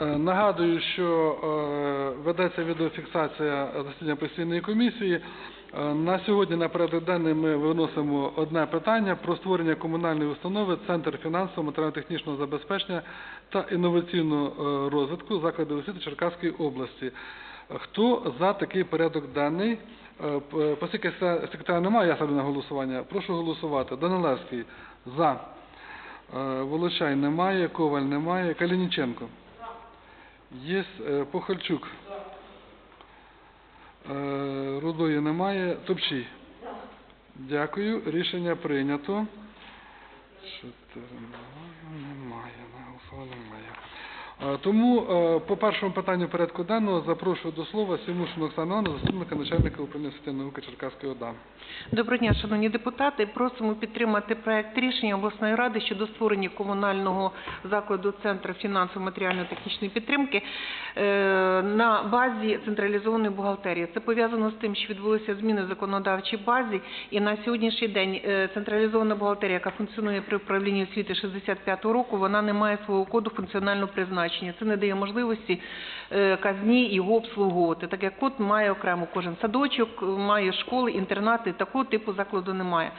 Е, Нагадую, що е, ведеться відеофіксація засідання постійної комісії. Е, На сьогодні на порядок денний ми виносимо одне питання про створення комунальної установи Центр фінансового матеріально-технічного забезпечення та інноваційного розвитку закладів освіти Черкаської області. Хто за такий порядок денний? Оскільки секретаря немає, я ставлю на голосування. Прошу голосувати. Данилевський за. Волочай немає, Коваль немає, Калініченко. Є е, Похальчук. Е, Рудої немає, Топчій. Дякую, рішення прийнято. Чотири немає, на голосування немає. Е, Тому е, по першому питанню порядку денного запрошую до слова Сімушину Оксану Івановну, заступника начальника управління освіти науки Черкаської ОДА. Доброго дня, шановні депутати. Просимо підтримати проект рішення обласної ради щодо створення комунального закладу Центру фінансово-матеріально-технічної підтримки е, на базі централізованої бухгалтерії. Це пов'язано з тим, що відбулися зміни в законодавчій базі, і на сьогоднішній день е, централізована бухгалтерія, яка функціонує при управлінні освіти 65-го року, вона не має свого коду функціонального призначення. Це не дає можливості е, казні його обслуговувати, так як код має окремо кожен садочок, має школи, інтернати, такого типу закладу немає.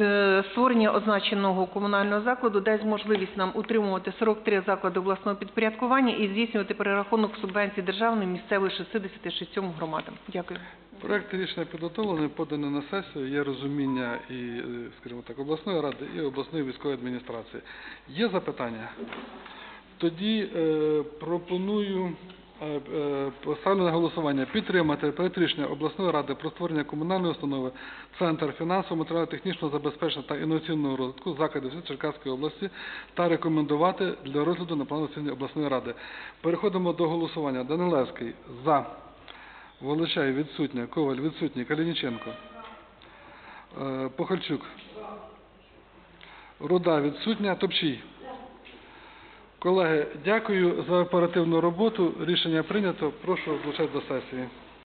Е, Створення означеного комунального закладу дасть можливість нам утримувати 43 заклади обласного підпорядкування і здійснювати перерахунок субвенцій державної місцевої 66 громадам. Дякую. Проект рішення підготовлений, поданий на сесію. Є розуміння і, е, скажімо так, обласної ради і обласної військової адміністрації. Є запитання? Тоді е, пропоную е, е, поставлю на голосування підтримати проект рішення обласної ради про створення комунальної установи Центр фінансово матеріально-технічного забезпечення та інноваційного розвитку закладів Черкаської області та рекомендувати для розгляду на плану засідання обласної ради. Переходимо до голосування. Данилевський за. Волочай відсутня, Коваль відсутній, Калініченко. Е, Похальчук. Руда відсутня, Топчій. Колеги, дякую за оперативну роботу. Рішення прийнято. Прошу влучати до сесії.